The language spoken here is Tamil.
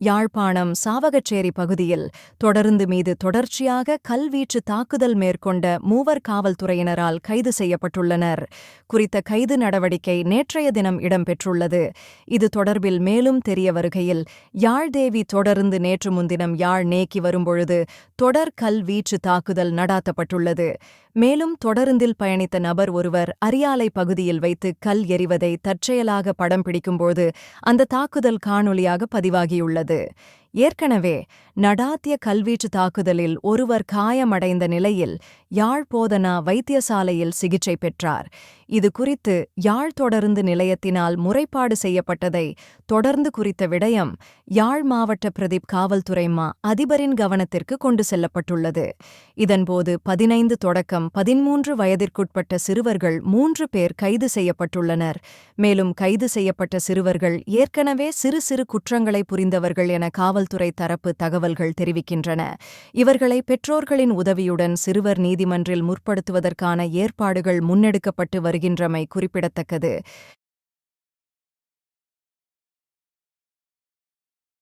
யாழ்ப்பாணம் சாவகச்சேரி பகுதியில் தொடருந்து மீது தொடர்ச்சியாக கல்வீச்சு தாக்குதல் மேற்கொண்ட மூவர் காவல்துறையினரால் கைது செய்யப்பட்டுள்ளனர். குறித்த கைது நடவடிக்கை நேற்றைய தினம் இடம்பெற்றுள்ளது. இது தொடர்பில் மேலும் தெரிய வருகையில் யாழ்தேவி தொடருந்து நேற்று முன்தினம் யாழ் நேக்கி வரும்பொழுது தொடர் கல்வீச்சு தாக்குதல் நடாத்தப்பட்டுள்ளது. மேலும் தொடருந்தில் பயணித்த நபர் ஒருவர் அரியாலை பகுதியில் வைத்து கல் எறிவதை தற்செயலாக படம் பிடிக்கும்போது அந்த தாக்குதல் காணொலியாக பதிவாகியுள்ளது. ஏற்கனவே நடாத்திய கல்வீச்சு தாக்குதலில் ஒருவர் காயமடைந்த நிலையில் யாழ் போதனா வைத்தியசாலையில் சிகிச்சை பெற்றார். இது குறித்து யாழ் தொடருந்து நிலையத்தினால் முறைப்பாடு செய்யப்பட்டதை தொடர்ந்து குறித்த விடயம் யாழ் மாவட்ட பிரதீப் காவல்துறை மா அதிபரின் கவனத்திற்கு கொண்டு செல்லப்பட்டுள்ளது. இதன்போது பதினைந்து தொடக்கம் பதிமூன்று வயதிற்குட்பட்ட சிறுவர்கள் மூன்று பேர் கைது செய்யப்பட்டுள்ளனர். மேலும் கைது செய்யப்பட்ட சிறுவர்கள் ஏற்கனவே சிறு சிறு குற்றங்களை புரிந்தவர்கள் என காவல்துறை தரப்பு தகவல்கள் தெரிவிக்கின்றன. இவர்களை பெற்றோர்களின் உதவியுடன் சிறுவர் நீதிமன்றில் முற்படுத்துவதற்கான ஏற்பாடுகள் முன்னெடுக்கப்பட்டு வருகின்றமை குறிப்பிடத்தக்கது.